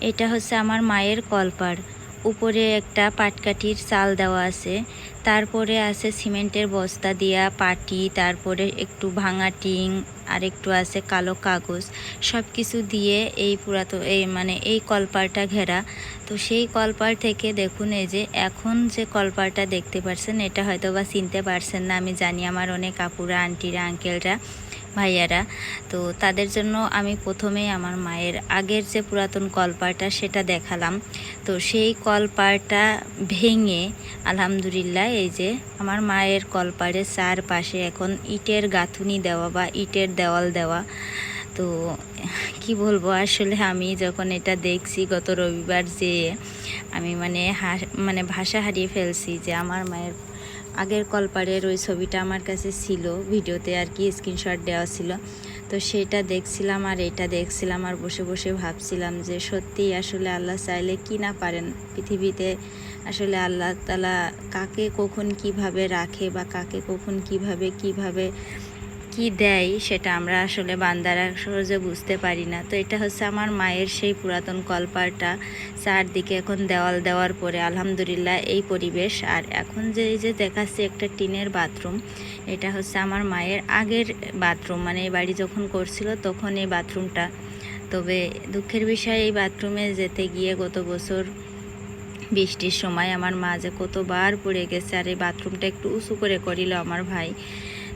এটা হচ্ছে আমার মায়ের কলপার। উপরে একটা পাটকাঠির চাল দেওয়া আছে। তারপরে আছে সিমেন্টের বস্তা দিয়া পাটি, তারপরে একটু ভাঙা টিং আর একটু আছে কালো কাগজ। সব কিছু দিয়ে এই পুরাতো, এই মানে এই কলপারটা ঘেরা। তো সেই কলপার থেকে দেখুন এই যে এখন যে কলপারটা দেখতে পারছেন, এটা হয়তো বা চিনতে পারছেন না, আমি জানি আমার অনেক আপুরা, আন্টিরা, আঙ্কেলরা। ভাইয়ারা। তো তাদের জন্য আমি প্রথমেই আমার মায়ের আগের যে পুরাতন কলপারটা সেটা দেখালাম। তো সেই কলপারটা ভেঙে আলহামদুলিল্লাহ এই যে আমার মায়ের কলপারের চারপাশে এখন ইটের গাঁথুনি দেওয়া বা ইটের দেওয়াল দেওয়া। তো কি বলব, আসলে আমি যখন এটা দেখছি গত রবিবার যে আমি মানে মানে ভাষা হারিয়ে ফেলছি যে আমার মায়ের আগের কলপারের ওই ছবিটা আমার কাছে ছিল, ভিডিওতে আর কি স্ক্রিনশট দেওয়া ছিল। তো সেটা দেখছিলাম আর এটা দেখছিলাম আর বসে বসে ভাবছিলাম যে সত্যিই আসলে আল্লাহ চাইলে কি না পারেন? পৃথিবীতে আসলে আল্লাহ তালা কাকে কখন কীভাবে রাখে বা কাকে কখন কীভাবে কীভাবে কি দেয় সেটা আমরা আসলে বান্দারা সহজে বুঝতে পারি না। তো এটা হচ্ছে আমার মায়ের সেই পুরাতন কলপারটা। চারদিকে এখন দেওয়াল দেওয়ার পরে আলহামদুলিল্লাহ এই পরিবেশ। আর এখন যে এই যে দেখাচ্ছি একটা টিনের বাথরুম, এটা হচ্ছে আমার মায়ের আগের বাথরুম। মানে এই বাড়ি যখন করছিল তখন এই বাথরুমটা। তবে দুঃখের বিষয়, এই বাথরুমে যেতে গিয়ে গত বছর বৃষ্টির সময় আমার মা যে কতবার পড়ে গেছে, আর এই বাথরুমটা একটু উঁচু করে করিল আমার ভাই।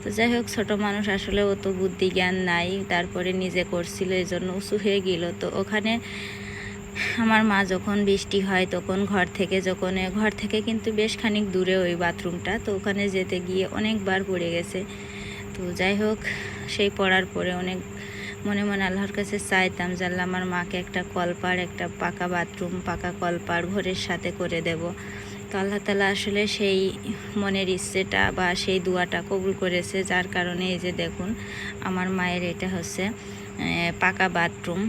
তো যাই হোক, ছোটো মানুষ আসলে অত বুদ্ধি জ্ঞান নাই। তারপরে নিজে করছিল এই জন্য উঁচু হয়ে গেল। তো ওখানে আমার মা যখন বৃষ্টি হয়, তখন ঘর থেকে যখন ঘর থেকে কিন্তু বেশ খানিক দূরে ওই বাথরুমটা। তো ওখানে যেতে গিয়ে অনেকবার পড়ে গেছে। তো যাই হোক, সেই পড়ার পরে অনেক মনে মনে আল্লাহর কাছে চাইতাম যে আল্লাহ আমার মাকে একটা কলপার, একটা পাকা বাথরুম, পাকা কলপার ঘরের সাথে করে দেব। তো আল্লাহ তালা আসলে সেই মনের ইচ্ছেটা বা সেই দোয়াটা কবুল করেছে, যার কারণে এই যে দেখুন, আমার মায়ের এটা হচ্ছে পাকা বাথরুম।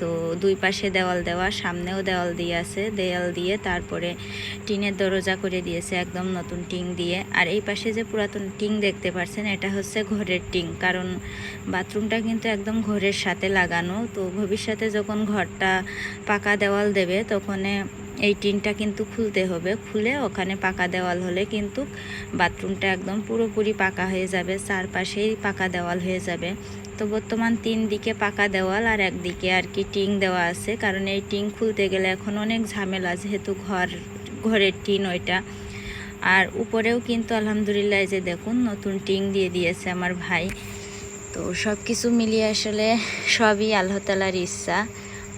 তো দুই পাশে দেওয়াল দেওয়া, সামনেও দেওয়াল দিয়ে আছে। দেওয়াল দিয়ে তারপরে টিনের দরজা করে দিয়েছে, একদম নতুন টিং দিয়ে। আর এই পাশে যে পুরাতন টিং দেখতে পাচ্ছেন এটা হচ্ছে ঘরের টিং কারণ বাথরুমটা কিন্তু একদম ঘরের সাথে লাগানো। তো ভবিষ্যতে যখন ঘরটা পাকা দেওয়াল দেবে, তখন এই টিনটা কিন্তু খুলতে হবে। খুলে ওখানে পাকা দেওয়াল হলে কিন্তু বাথরুমটা একদম পুরোপুরি পাকা হয়ে যাবে, চারপাশেই পাকা দেওয়াল হয়ে যাবে। তো বর্তমান তিন দিকে পাকা দেওয়াল আর একদিকে আর কি টিং দেওয়া আছে, কারণ এই টিং খুলতে গেলে এখন অনেক ঝামেলা যেহেতু ঘর, ঘরের টিন ওইটা। আর উপরেও কিন্তু আলহামদুলিল্লাহ যে দেখুন, নতুন টিং দিয়ে দিয়েছে আমার ভাই। তো সব কিছু মিলিয়ে আসলে সবই আল্লাহ তালার ইচ্ছা।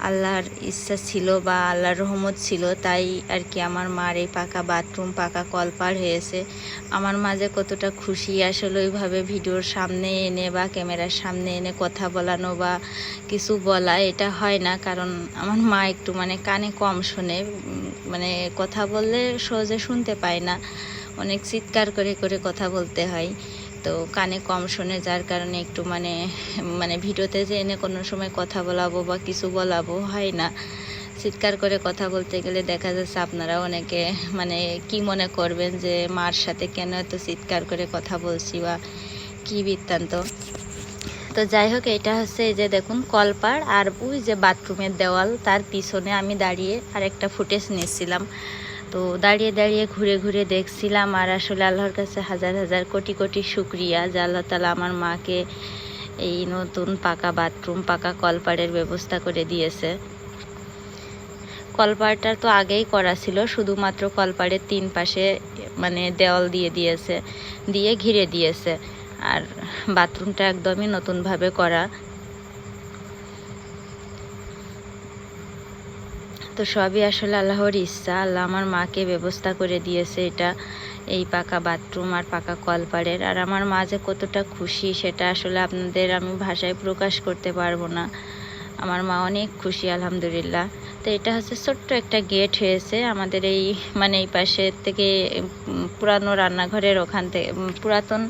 আল্লাহর ইচ্ছা ছিল বা আল্লাহর রহমত ছিল, তাই আর কি আমার মার এই পাকা বাথরুম, পাকা কলপার হয়েছে। আমার মাঝে কতটা খুশি আসলে ওইভাবে ভিডিওর সামনে এনে বা ক্যামেরার সামনে এনে কথা বলানো বা কিছু বলা, এটা হয় না। কারণ আমার মা একটু মানে কানে কম শোনে মানে কথা বললে সহজে শুনতে পায় না। অনেক চিৎকার করে করে কথা বলতে হয়। তো কানে কম শোনে, যার কারণে একটু মানে মানে ভিডিওতে যে এনে কোনো সময় কথা বলাবো বা কিছু বলাবো হয় না। চিৎকার করে কথা বলতে গেলে দেখা যাচ্ছে আপনারা অনেকে মানে কি মনে করবেন যে মার সাথে কেন এত চিৎকার করে কথা বলছি বা কি বৃত্তান্ত? তো যাই হোক, এটা হচ্ছে এই যে দেখুন কলপার আর ওই যে বাথরুমের দেওয়াল, তার পিছনে আমি দাঁড়িয়ে আর একটা ফুটেজ নিয়েছিলাম। তো দাঁড়িয়ে দাঁড়িয়ে ঘুরে ঘুরে দেখছিলাম আর আসলে আল্লাহর কাছে হাজার হাজার কোটি কোটি শুক্রিয়া যে আল্লাহ তালা আমার মাকে এই নতুন পাকা বাথরুম পাকা কলপারের ব্যবস্থা করে দিয়েছে। কলপাড়টা তো আগেই করা ছিল, শুধুমাত্র কলপাড়ের তিন পাশে মানে দেওয়াল দিয়ে দিয়েছে, দিয়ে ঘিরে দিয়েছে। আর বাথরুমটা একদমই নতুনভাবে করা। তো সবই আসলে আল্লাহর ইচ্ছা। আল্লাহ আমার মাকে ব্যবস্থা করে দিয়েছে এটা, এই পাকা বাথরুম আর পাকা কলপারের আর আমার মা যে কতটা খুশি, সেটা আসলে আপনাদের আমি ভাষায় প্রকাশ করতে পারব না। আমার মা অনেক খুশি, আলহামদুলিল্লাহ। তো এটা হচ্ছে ছোট্ট একটা গেট হয়েছে আমাদের এই মানে এই পাশে থেকে পুরানো রান্নাঘরের ওখান থেকে পুরাতন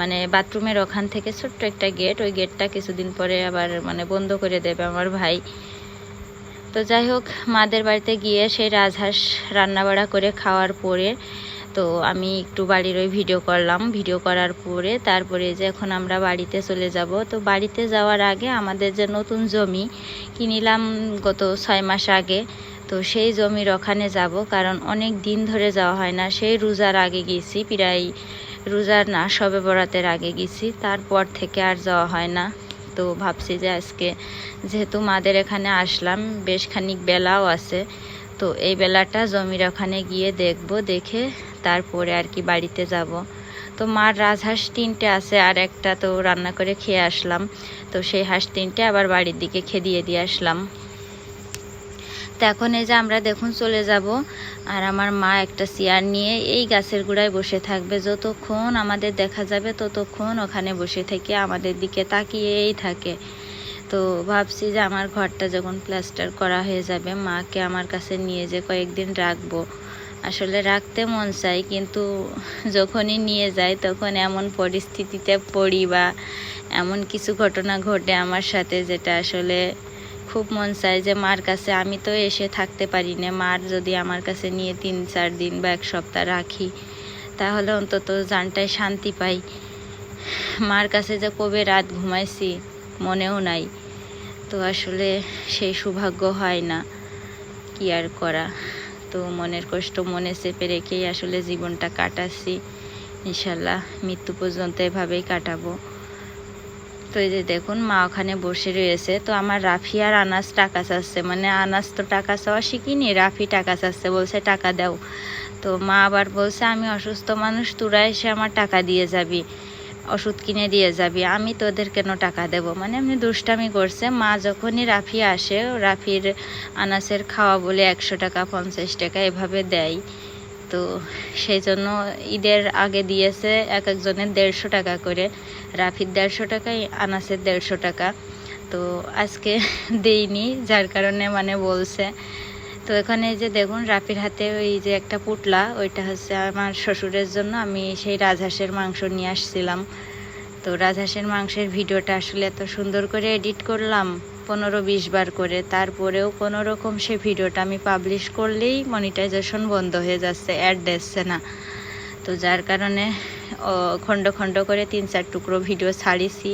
মানে বাথরুমের ওখান থেকে ছোট্ট একটা গেট ওই গেটটা কিছুদিন পরে আবার মানে বন্ধ করে দেবে আমার ভাই। তো যাই হোক, মাদের বাড়িতে গিয়ে সেই রাজহাঁস রান্নাবাড়া করে খাওয়ার পরে তো আমি একটু বাড়ির ওই ভিডিও করলাম। ভিডিও করার পরে তারপরে যে এখন আমরা বাড়িতে চলে যাব। তো বাড়িতে যাওয়ার আগে আমাদের যে নতুন জমি কিনিলাম গত ছয় মাস আগে, তো সেই জমির ওখানে যাব। কারণ অনেক দিন ধরে যাওয়া হয় না। সেই রোজার আগে গেছি, প্রায় রোজার না, সবে বরাতের আগে গেছি। তারপর থেকে আর যাওয়া হয় না। তো ভাবছি যে আজকে যেহেতু মাদের এখানে আসলাম, বেশ খানিক বেলাও আছে, তো এই বেলাটা জমির ওখানে গিয়ে দেখব, দেখে তারপরে আর কি বাড়িতে যাব। তো মার রাজহাঁস তিনটে আছে, আর একটা তো রান্না করে খেয়ে আসলাম, তো সেই হাঁস তিনটে আবার বাড়ির দিকে খেদিয়ে দিয়ে আসলাম। তো এখন এই যে আমরা দেখুন চলে যাব, আর আমার মা একটা চেয়ার নিয়ে এই গাছের গোড়ায় বসে থাকবে। যতক্ষণ আমাদের দেখা যাবে, ততক্ষণ ওখানে বসে থেকে আমাদের দিকে তাকিয়েই থাকে। তো ভাবছি যে আমার ঘরটা যখন প্লাস্টার করা হয়ে যাবে, মাকে আমার কাছে নিয়ে যে কয়েকদিন রাখব। আসলে রাখতে মন চাই, কিন্তু যখনই নিয়ে যাই, তখন এমন পরিস্থিতিতে পড়ি বা এমন কিছু ঘটনা ঘটে আমার সাথে যেটা আসলে খুব মন চায় যে, মার কাছে আমি তো এসে থাকতে পারি না। মার যদি আমার কাছে নিয়ে তিন, চার দিন বা এক সপ্তাহ রাখি, তাহলে অন্তত জানটায় শান্তি পাই। মার কাছে যে কবে রাত ঘুমাইছি, মনেও নাই। তো আসলে সেই সৌভাগ্য হয় না। কি আর করা? তো মনের কষ্ট মনে চেপে রেখেই আসলে জীবনটা কাটাচ্ছি। ইনশাল্লাহ মৃত্যু পর্যন্ত এভাবেই কাটাবো। তো এই যে দেখুন, মা ওখানে বসে রয়েছে। তো আমার রাফি আর আনাস টাকা চাচ্ছে। মানে আনাস তো টাকা চাওয়া শিখিনি, রাফি টাকা চাচ্ছে, বলছে টাকা দাও। তো মা আবার বলছে, আমি অসুস্থ মানুষ, তোরা এসে আমার টাকা দিয়ে যাবি, ওষুধ কিনে দিয়ে যাবি, আমি তোদের কেন টাকা দেব? মানে এমনি দুষ্টামি করছে। মা যখনই রাফি আসে, রাফির আনাসের খাওয়া বলে একশো টাকা, পঞ্চাশ টাকা এভাবে দেয়। তো সেই জন্য ঈদের আগে দিয়েছে এক একজনের দেড়শো টাকা করে, রাফির দেড়শো টাকাই আনাসের দেড়শো টাকা। তো আজকে দেইনি, যার কারণে মানে বলছে। তো এখানে যে দেখুন, রাফির হাতে ওই যে একটা পুটলা, ওইটা হচ্ছে আমার শ্বশুরের জন্য। আমি সেই রাজহাঁসের মাংস নিয়ে আসছিলাম। তো রাজহাঁসের মাংসের ভিডিওটা আসলে এত সুন্দর করে এডিট করলাম। পনেরো বিশ বার করে। তারপরেও কোনো রকম সে ভিডিওটা আমি পাবলিশ করলেই মনিটাইজেশন বন্ধ হয়ে যাচ্ছে অ্যাড দিচ্ছে না। তো যার কারণে খণ্ড খণ্ড করে তিন চার টুকরো ভিডিও ছাড়িছি।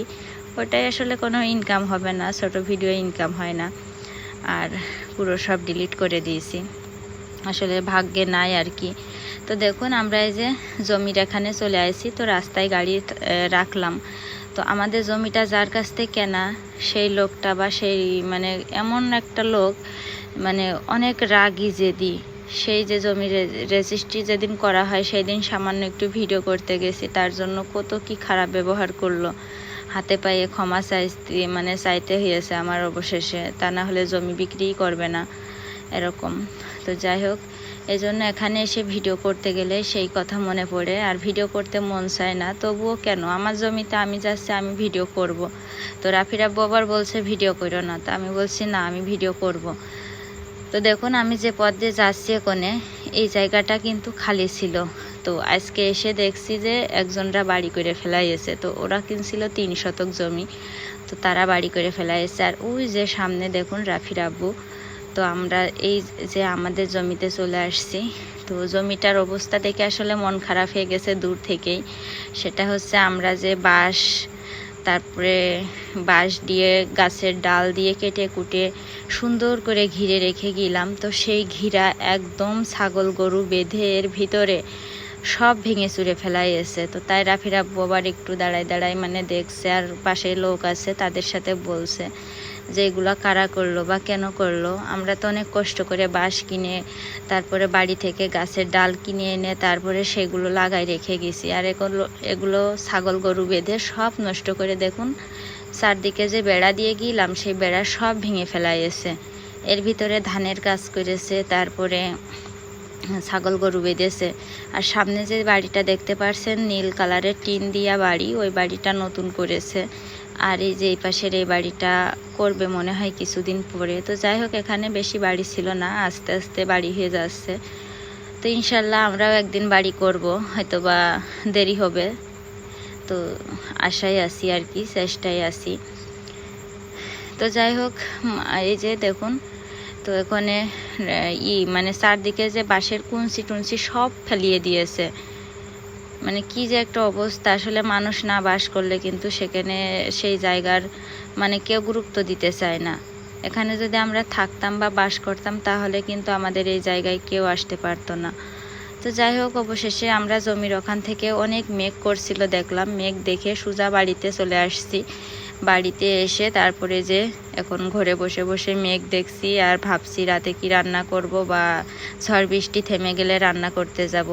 ওটাই আসলে কোনো ইনকাম হবে না, ছোট ভিডিও ইনকাম হয় না। আর পুরো সব ডিলিট করে দিয়েছি। আসলে ভাগ্যে নাই আর কি। তো দেখুন, আমরা এই যে জমির এখানে চলে আসি তো রাস্তায় গাড়ি রাখলাম। তো আমাদের জমিটা যার কাছ থেকে কেনা, সেই লোকটা বা সেই মানে এমন একটা লোক মানে অনেক রাগি জেদি। সেই যে জমি রেজিস্ট্রি যেদিন করা হয় সেই দিন সামান্য একটু ভিডিও করতে গেছি। তার জন্য কত কি খারাপ ব্যবহার করল। হাতে পায়ে ক্ষমা চাইতে মানে চাইতে হয়েছে আমার অবশেষে। তা না হলে জমি বিক্রিই করবে না, এরকম। তো যাই হোক এই জন্য এখানে এসে ভিডিও করতে গেলে সেই কথা মনে পড়ে। আর ভিডিও করতে মন চায় না, তবুও কেন? আমার জমিতে আমি যাচ্ছি, আমি ভিডিও করব। তো রাফির আব্বু আবার বলছে, ভিডিও করো না। তো আমি বলছি, না, আমি ভিডিও করব। তো দেখুন, আমি যে পথ দিয়ে যাচ্ছি এখানে, এই জায়গাটা কিন্তু খালি ছিল। তো আজকে এসে দেখছি যে একজনরা বাড়ি করে ফেলাইয়েছে তো ওরা কিনছিল তিন শতক জমি, তো তারা বাড়ি করে ফেলাইয়েছে আর ওই যে সামনে দেখুন রাফির আব্বু তো আমরা এই যে আমাদের জমিতে চলে আসছি, তো জমিটার অবস্থা দেখে আসলে মন খারাপ হয়ে গেছে দূর থেকেই। সেটা হচ্ছে আমরা যে বাঁশ, তারপরে বাঁশ দিয়ে গাছের ডাল দিয়ে কেটে কুটে সুন্দর করে ঘিরে রেখে গেলাম। তো সেই ঘিরা একদম ছাগল গরু বেঁধে এর ভিতরে সব ভেঙে চুরে ফেলাই এসে তো তাই রাফির আব্বু আবার একটু দাঁড়ায় দাঁড়ায় মানে দেখছে আর পাশে লোক আছে তাদের সাথে বলছে। যে এগুলো কারা করল বা কেন করল। আমরা তো অনেক কষ্ট করে বাঁশ কিনে, তারপরে বাড়ি থেকে গাছের ডাল কিনে এনে, তারপরে সেগুলো লাগাই রেখে গেছি। আর এগুলো এগুলো ছাগল গরু বেঁধে সব নষ্ট করে দেখুন, চারদিকে যে বেড়া দিয়ে গিলাম, সেই বেড়া সব ভেঙে ফেলাইয়েছে। এর ভিতরে ধানের কাজ করেছে, তারপরে ছাগল গরু বেঁধেছে। আর সামনে যে বাড়িটা দেখতে পারছেন, নীল কালারের টিন দিয়া বাড়ি, ওই বাড়িটা নতুন করেছে। আর এই যে এই পাশের এই বাড়িটা করবে মনে হয় কিছুদিন পরে। তো যাই হোক এখানে বেশি বাড়ি ছিল না, আস্তে আস্তে বাড়ি হয়ে যাচ্ছে। তো ইনশাল্লাহ আমরাও একদিন বাড়ি করব হয়তো বা দেরি হবে। তো আশায় আছি আর কি চেষ্টায় আছি। তো যাই হোক এই যে দেখুন, তো এখানে ই মানে চারদিকে যে বাঁশের কুঞ্চি টুঞ্চি সব ফেলিয়ে দিয়েছে। মানে কি যে একটা অবস্থা, আসলে মানুষ না বাস করলে কিন্তু সেখানে সেই জায়গার মানে কেউ গুরুত্ব দিতে চায় না। এখানে যদি আমরা থাকতাম বা বাস করতাম, তাহলে কিন্তু আমাদের এই জায়গায় কেউ আসতে পারতো না। তো যাই হোক, অবশেষে আমরা জমির ওখান থেকে অনেক মেঘ করছিল দেখলাম। মেঘ দেখে সোজা বাড়িতে চলে আসছি। বাড়িতে এসে তারপরে যে এখন ঘরে বসে বসে মেঘ দেখছি আর ভাবছি রাতে কি রান্না করব বা ঝড় বৃষ্টি থেমে গেলে রান্না করতে যাব।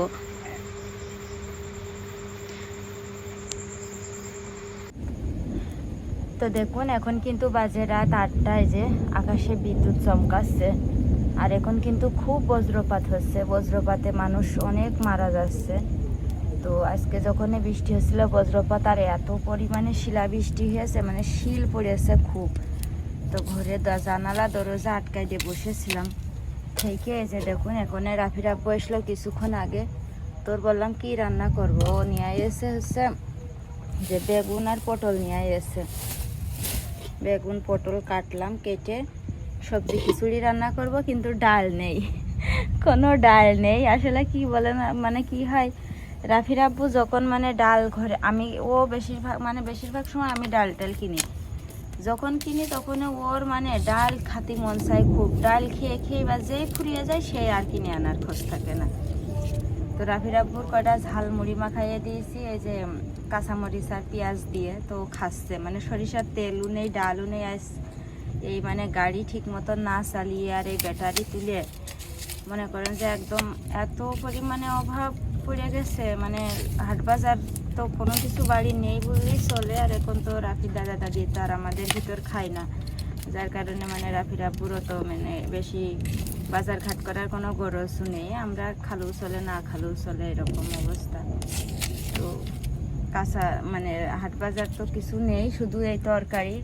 তো দেখুন, এখন কিন্তু বাজে রাত আটটায় যে আকাশে বিদ্যুৎ চমকাচ্ছে। আর এখন কিন্তু খুব বজ্রপাত হচ্ছে। বজ্রপাতে মানুষ অনেক মারা যাচ্ছে। তো আজকে যখন বৃষ্টি হচ্ছিল, বজ্রপাত আর এত পরিমাণে শিলা বৃষ্টি হয়েছে মানে শিল পড়েছে খুব। তো ঘরে জানালা, দরজা আটকাই দিয়ে বসেছিলাম। থেকে যে দেখুন এখন রাফির আব্বু এসলো কিছুক্ষণ আগে। তোর বললাম, কি রান্না করব? ও নিয়ে এসে হচ্ছে যে বেগুন আর পটল নিয়ে এসে। বেগুন, পটল কাটলাম, কেটে সবজি খিচুড়ি রান্না করব, কিন্তু ডাল নেই। কোনো ডাল নেই। আসলে কি বলে না মানে কি হয়, রাফির আব্বু যখন মানে ডাল ঘরে, আমি, ও বেশিরভাগ মানে বেশিরভাগ সময় আমি ডাল টাল কিনি। যখন কিনি তখন ওর মানে ডাল খাতি মন চাই খুব। ডাল খেয়ে খেয়ে বা যেই ফুরিয়ে যায় সেই আর কিনে আনার খোঁজ থাকে না। তো রাফির আব্বুর ঝাল মুড়ি মাখাইয়ে দিয়েছি, এই যে কাঁচামরিচ আর পেঁয়াজ দিয়ে তো খাচ্ছে। মানে সরিষার তেলও নেই ডালও নেই আইস, এই মানে গাড়ি ঠিক মতো না চালিয়ে আর এই ব্যাটারি তুলে মনে করেন যে একদম এত পরিমাণে অভাব পড়ে গেছে মানে হাট বাজার তো কোনো কিছু বাড়ি নেই বললেই চলে আর এখন তো রাফির দাদা দাদি তো আর আমাদের ভিতর খায় না। যার কারণে মানে রাফির আব্বুরও তো মানে বেশি বাজার ঘাট করার কোনো গরজও নেই। আমরা খালু চলে, না খালু চলে এরকম অবস্থা। তো কাঁচা মানে হাট বাজার তো কিছু নেই, শুধু এই তরকারি।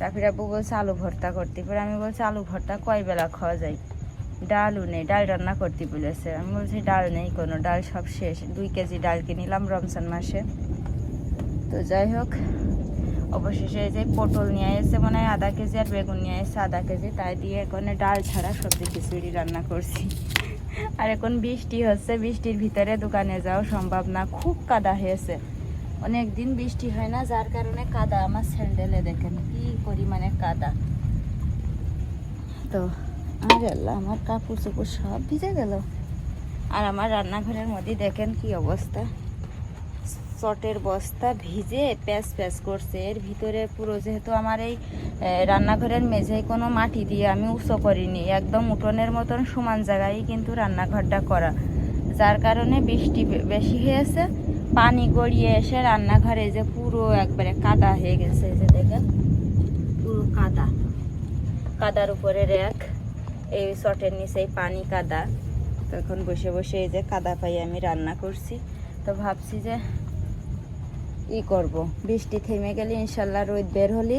রাফির আব্বু বলছে, আলু ভর্তা করতে। পরে আমি বলছি, আলু ভর্তা কয় বেলা খাওয়া যায়? ডালও নেই, ডাল রান্না করতে বলেছে। আমি বলছি, ডাল নেই কোনো, ডাল সব শেষ। দুই কেজি ডাল কিনিলাম রমজান মাসে। তো যাই হোক অবশেষে যে পটল নিয়ে এসে মনে হয় আধা কেজি আর বেগুন নিয়ে এসে আধা কেজি। তাই দিয়ে এখন ডাল ছাড়া সবজি খিচুড়ি রান্না করছি। আর এখন বৃষ্টি হচ্ছে, বৃষ্টির ভিতরে দোকানে যাওয়া সম্ভব না। খুব কাদা হয়েছে। অনেক দিন বৃষ্টি হয় না, যার কারণে কাদা। আমার স্যান্ডেলে দেখেন কি পরিমাণে কাদা। তো, আর আল্লাহ, আমার কাপড় চোপড় সব ভিজে গেল। আর আমার রান্নাঘরের মধ্যে দেখেন কি অবস্থা। চটের বস্তা ভিজে প্যাচ প্যাচ করছে। এর ভিতরে পুরো যেহেতু আমার এই রান্নাঘরের মেঝেয় কোনো মাটি দিয়ে আমি উঁচু করিনি, একদম উঠোনের মতন সমান জায়গায় কিন্তু রান্নাঘরটা করা। যার কারণে বৃষ্টি বেশি হয়েছে। পানি গড়িয়ে এসে রান্নাঘরে যে পুরো একবারে কাদা হয়ে গেছে যে দেখেন, পুরো কাদা। কাদার উপরে র্যাক এই চটের নিচেই পানি কাদা। তো এখন বসে বসে এই যে কাদা পাই আমি রান্না করছি। তো ভাবছি যে ই করব। বৃষ্টি থেমে গেলে ইনশাল্লাহ রোদ বের হলে।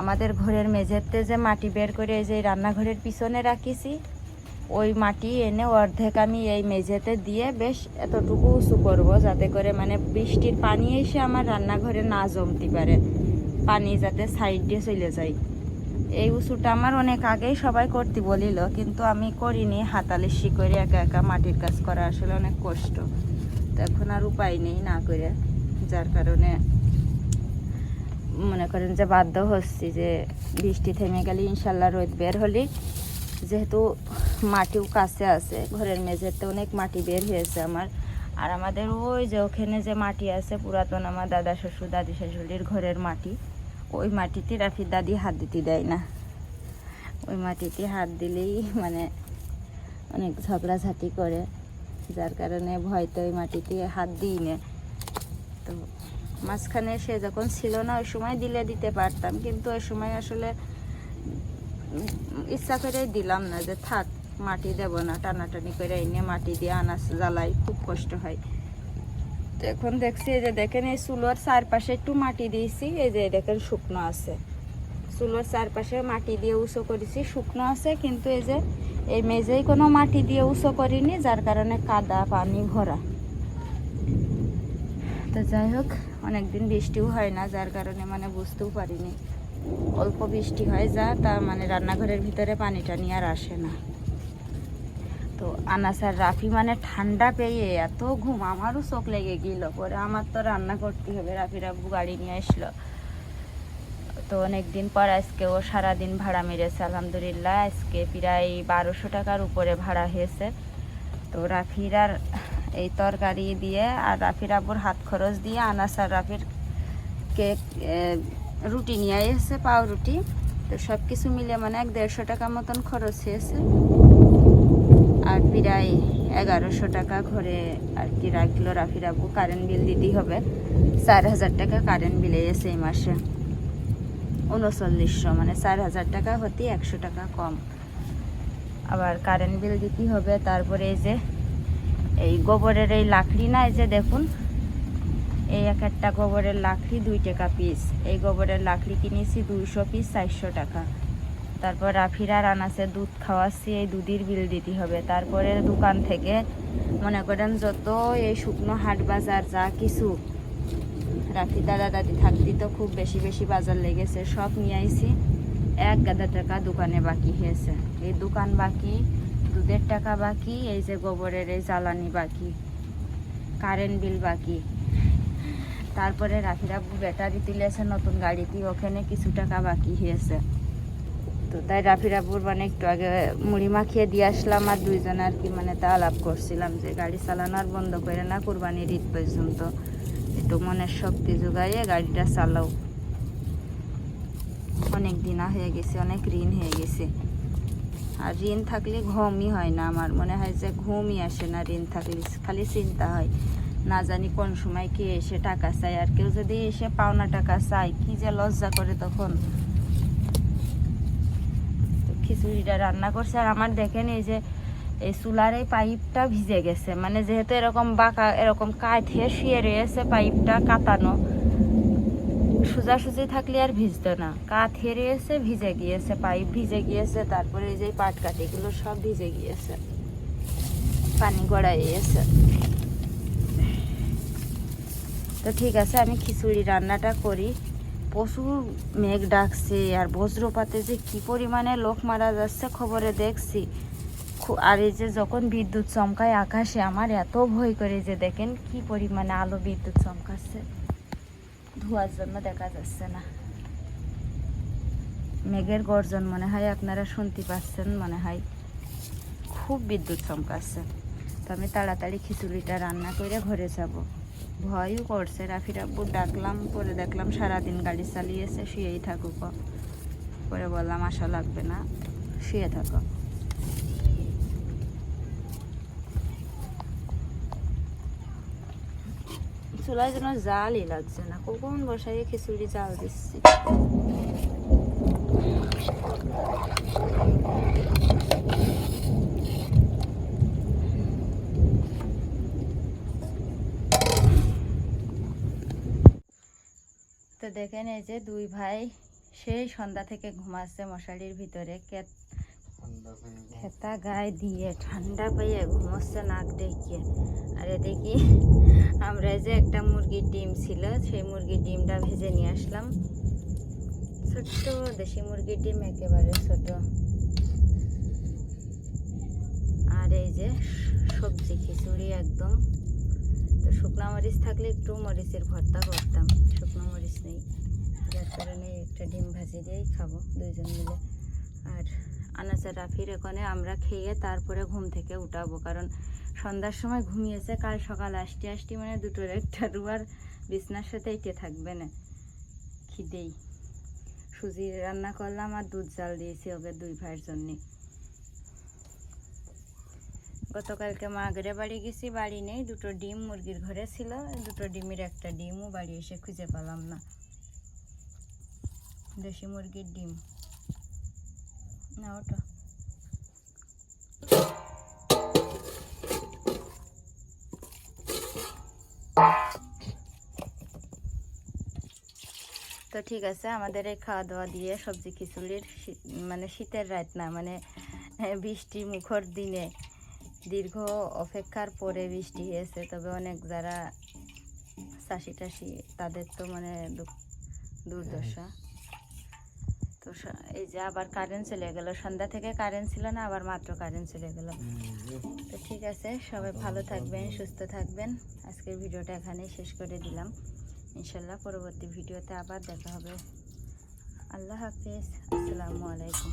আমাদের ঘরের মেঝেতে যে মাটি বের করে এই যে রান্নাঘরের পিছনে রাখিছি, ওই মাটি এনে অর্ধেক আমি এই মেঝেতে দিয়ে বেশ এতটুকু উঁচু করব যাতে করে মানে বৃষ্টির পানি এসে আমার রান্নাঘরে না জমতে পারে। পানি যাতে সাইড দিয়ে চলে যায়। এই উঁচুটা আমার অনেক আগেই সবাই করতে বলিল, কিন্তু আমি করিনি। হাতালিশি করে একা একা মাটির কাজ করা আসলে অনেক কষ্ট। তো এখন আর উপায় নেই না করে। যার কারণে মনে করেন যে বাধ্য হচ্ছি যে বৃষ্টি থেমে গেলে ইনশাল্লাহ রোদ বের হলে। যেহেতু মাটিও কাছে আছে, ঘরের মেঝেতে অনেক মাটি বের হয়েছে আমার। আর আমাদের ওই যে ওখানে যে মাটি আছে, পুরাতন আমার দাদা শ্বশুর, দাদি শাশুড়ির ঘরের মাটি, ওই মাটিতে রাফির দাদি হাত দিতে দেয় না। ওই মাটিতে হাত দিলেই মানে অনেক ঝগড়াঝাটি করে, যার কারণে ভয়তে ওই মাটিতে হাত দিই না। তো মাঝখানে সে যখন ছিল না, ওই সময় দিলে দিতে পারতাম। কিন্তু ওই সময় আসলে ইচ্ছা করে দিলাম না যে, থাক, মাটি দেব না, টানাটানি করে এনে মাটি দিয়ে আনাজ জ্বালাই, খুব কষ্ট হয়। তো এখন দেখছি এই যে দেখেন, এই চুলোর চারপাশে একটু মাটি দিয়েছি। এই যে দেখেন, শুকনো আছে। চুলোর চারপাশে মাটি দিয়ে উঁচু করেছি, শুকনো আছে। কিন্তু এই যে, এই মেঝেই কোনো মাটি দিয়ে উঁচু করিনি, যার কারণে কাদা, পানি, ভরা। তো যাই হোক, অনেকদিন বৃষ্টিও হয় না, যার কারণে মানে বুঝতেও পারিনি। অল্প বৃষ্টি হয় যা, তা মানে রান্নাঘরের ভিতরে পানি টানি আর আসে না। তো আনাস আর রাফি মানে ঠান্ডা পেয়ে এত ঘুম, আমারও চোখ লেগে গেল। পরে আমার তো রান্না করতে হবে রাফি রাব্বু গাড়ি নিয়ে আসলো। তো অনেক দিন পর আজকে ও সারাদিন ভাড়া মেরেছে, আলহামদুলিল্লাহ। আজকে প্রায় বারোশো টাকার উপরে ভাড়া হয়েছে। তো রাফির আর এই তরকারি দিয়ে আর রাফির আব্বুর হাত খরচ দিয়ে আনাস আর রাফির কেক রুটি নিয়ে এসেছে পাও রুটি তো সব কিছু মিলে মানে এক দেড়শো টাকা মতন খরচ হয়েছে। আর প্রায় এগারোশো টাকা ঘরে আর কি রাখল রাফির আব্বু। কারেন্ট বিল দিতেই হবে। চার হাজার টাকা কারেন্ট বিলে এসে এই মাসে। উনচল্লিশশো মানে চার হাজার টাকা হতে একশো টাকা কম। আবার কারেন্ট বিল দিতেই হবে। তারপরে এই যে এই গোবরের এই লাকড়ি না, এই যে দেখুন, এই এক একটা গোবরের লাকড়ি দুই টাকা পিস এই গোবরের লাকড়ি কিনেছি দুইশো পিস চারশো টাকা। তারপর রাফিরার আনাসে দুধ খাওয়াচ্ছি, এই দুধের বিল দিতে হবে। তারপরে দোকান থেকে মনে করেন যত এই শুকনো হাট বাজার, যা কিছু রাফি দাদা দাদি থাকতে তো খুব বেশি বেশি বাজার লেগেছে, সব নিয়ে আইছি। এক গাদা টাকা দোকানে বাকি হয়েছে। এই দোকান বাকি দুধের টাকা বাকি, এই যে গোবরের এই জ্বালানি বাকি কারেন্ট বিল বাকি। তারপরে রাফিরা ব্যাটারি তুলেছে, নতুন গাড়িতে ওখানে কিছু টাকা বাকি হয়েছে। তো তাই রাফি রাবুর মানে একটু আগে মুড়ি মাখিয়ে দিয়ে আসলাম আর দুইজন আর কি মানে তা আলাপ করছিলাম যে গাড়ি চালানো আর বন্ধ করে না, কুরবানির ঈদ পর্যন্ত। একটু মনের শক্তি যোগাইয়ে গাড়িটা চালাও। অনেক দিনা হয়ে গেছে, অনেক ঋণ হয়ে গেছে। আর ঋণ থাকলে ঘুমই হয় না আমার। মনে হয় যে ঘুমই আসে না ঋণ থাকলে। খালি চিন্তা হয়, না জানি কোন সময় কে এসে টাকা চায়। আর কেউ যদি এসে পাওনা টাকা চায়, কি যে লজ্জা করে তখন। খিচুড়িটা রান্না করছে। আর আমার দেখেন এই যে, এই চুলার এই পাইপটা ভিজে গেছে। মানে যেহেতু এরকম বাঁকা, এরকম কাঠে শুয়ে রয়েছে পাইপটা কাটানো সোজাসুজি থাকলে আর ভিজতো না। কাঠ হেরিয়েছে ভিজে গিয়েছে, পাইপ ভিজে গিয়েছে, তারপরে এই যে পাট কাঠিগুলো সব ভিজে গিয়েছে। পানি গড়াইয়েছে তো ঠিক আছে, আমি খিচুড়ি রান্নাটা করি। প্রচুর মেঘ ডাকছে আর বজ্রপাতে যে কি পরিমাণে লোক মারা যাচ্ছে খবরে দেখছি। আর এই যে যখন বিদ্যুৎ চমকায় আকাশে, আমার এত ভয় করে যে দেখেন কি পরিমাণে আলো বিদ্যুৎ চমকাচ্ছে। ধোয়ার জন্য দেখা যাচ্ছে না। মেঘের গর্জন মনে হয় আপনারা শুনতে পাচ্ছেন, মনে হয় খুব বিদ্যুৎ চমকাচ্ছে। তো আমি তাড়াতাড়ি খিচুড়িটা রান্না করে ঘরে যাব। ভয়ও করছে, রাফি রাব্বু ডাকলাম, পরে দেখলাম সারাদিন গাড়ি চালিয়েছে, শুয়েই থাকুক পরে বললাম, আশা লাগবে না, শুয়ে থাকো। চুলায় যেন জালই লাগছে না। কখন বসাই খিচুড়ি জাল দিচ্ছি? তো দেখেন এই যে দুই ভাই সেই সন্ধ্যা থেকে ঘুমাচ্ছে মশারির ভিতরে। খেতা গায়ে দিয়ে ঠান্ডা পেয়ে ঘুমোচ্ছে নাক দেখিয়ে আর দেখি আমরা যে একটা মুরগির ডিম ছিল, সেই মুরগির ডিমটা ভেজে নিয়ে আসলাম ছোট্ট দেশি মুরগির ডিম একেবারে ছোট। আর এই যে সবজি খিচুড়ি একদম। তো শুকনো মরিচ থাকলে একটু মরিচের ভর্তা করতাম, শুকনো মরিচ নেই। যার কারণে একটা ডিম ভাজি দিয়েই খাব দুইজন মিলে। আর আনাচা রাফির ওখানে আমরা খেয়ে তারপরে ঘুম থেকে উঠাবো। কারণ সন্ধ্যার সময় ঘুমিয়েছে, কাল সকাল আসতে আসতে মানে দুটোর একটা রুয়ার বিছনার সাথে এঁটে থাকবে না। খিদেই। সুজি রান্না করলাম আর দুধ জাল দিয়েছি ওকে দুই ভাইয়ের জন্যে। গতকালকে মাগরে বাড়ি গেছি, বাড়ি নেই, দুটো ডিম মুরগির ঘরে ছিল, দুটো ডিমের একটা ডিমও বাড়ি এসে খুঁজে পেলাম না। দেশি মুরগির ডিম। না ওটা। তো ঠিক আছে আমাদের এই খাওয়া দাওয়া দিয়ে সবজি খিচুড়ির মানে শীতের রাত না মানে হ্যাঁ, বৃষ্টি মুখর দিনে দীর্ঘ অপেক্ষার পরে বৃষ্টি হয়েছে তবে অনেক যারা চাষি টাষি তাদের তো মানে দুর্দশা। তো এই যে আবার কারেন্ট চলে গেল। সন্ধ্যা থেকে কারেন্ট ছিল না আবার মাত্র কারেন্ট চলে গেল। তো ঠিক আছে সবাই ভালো থাকবেন সুস্থ থাকবেন। আজকের ভিডিওটা এখানেই শেষ করে দিলাম। ইনশাল্লাহ পরবর্তী ভিডিওতে আবার দেখা হবে। আল্লাহ হাফিজ। আসসালামু আলাইকুম।